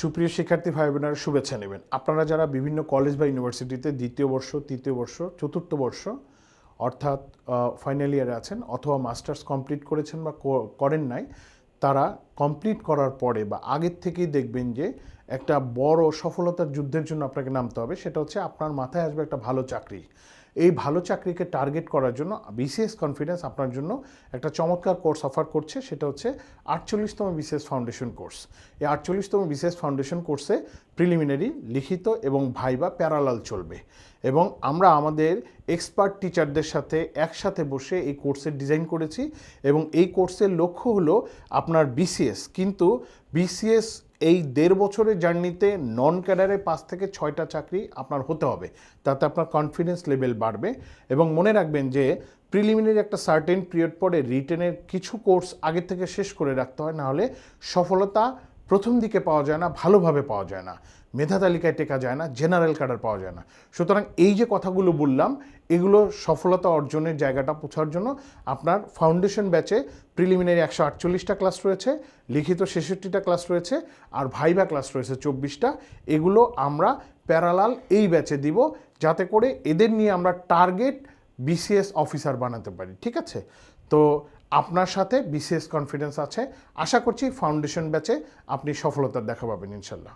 সুপ্রিয় শিক্ষার্থী ভাই বোনেরা, শুভেচ্ছা নেবেন। আপনারা যারা বিভিন্ন কলেজ বা ইউনিভার্সিটিতে দ্বিতীয় বর্ষ, তৃতীয় বর্ষ, চতুর্থ বর্ষ, অর্থাৎ ফাইনাল ইয়ারে আছেন অথবা মাস্টার্স কমপ্লিট করেছেন বা করেন নাই, তারা কমপ্লিট করার পরে বা আগের থেকেই দেখবেন যে একটা বড় সফলতার যুদ্ধের জন্য আপনাকে নামতে হবে, সেটা হচ্ছে আপনার মাথায় আসবে একটা ভালো চাকরি। এই ভালো চাকরিকে টার্গেট করার জন্য বিসিএস কনফিডেন্স আপনার জন্য একটা চমৎকার কোর্স অফার করছে, সেটা হচ্ছে আটচল্লিশতম বিসিএস ফাউন্ডেশন কোর্স এই আটচল্লিশতম বিসিএস ফাউন্ডেশন কোর্সে প্রিলিমিনারি লিখিত এবং ভাইবা প্যারালাল চলবে। এবং আমরা আমাদের এক্সপার্ট টিচারদের সাথে একসাথে বসে এই কোর্সের ডিজাইন করেছি এবং এই কোর্সের লক্ষ্য হলো আপনার বিসিএস কিন্তু বিসিএস এই দেড় বছরের জার্নিতে নন ক্যাডারে পাঁচ থেকে ছয়টা চাকরি আপনার হতে হবে। তাতে আপনার কনফিডেন্স লেভেল বাড়বে এবং মনে রাখবেন যে প্রিলিমিনারি একটা সার্টেন পিরিয়ড পরে রিটেনের কিছু কোর্স আগে থেকে শেষ করে রাখতে হয়, নাহলে সফলতা প্রথম দিকে পাওয়া যায় না, ভালোভাবে পাওয়া যায় না, মেধা তালিকায় টেকা যায় না, জেনারেল কার্ডার পাওয়া যায় না। সুতরাং এই যে কথাগুলো বললাম, এগুলো সফলতা অর্জনের জায়গাটা পৌঁছার জন্য আপনার ফাউন্ডেশন ব্যাচে প্রিলিমিনারি একশো আটচল্লিশটা ক্লাস রয়েছে, লিখিত ছেষট্টিটা ক্লাস রয়েছে, আর ভাইবা ক্লাস রয়েছে চব্বিশটা। এগুলো আমরা প্যারালাল এই ব্যাচে দিব, যাতে করে এদের নিয়ে আমরা টার্গেট বিসিএস অফিসার বানাতে পারি, ঠিক আছে? তো আপনার সাথে বিশেষ কনফিডেন্স আছে। আশা করছি ফাউন্ডেশন ব্যাচে আপনি সফলতার দেখা পাবেন ইনশাল্লাহ।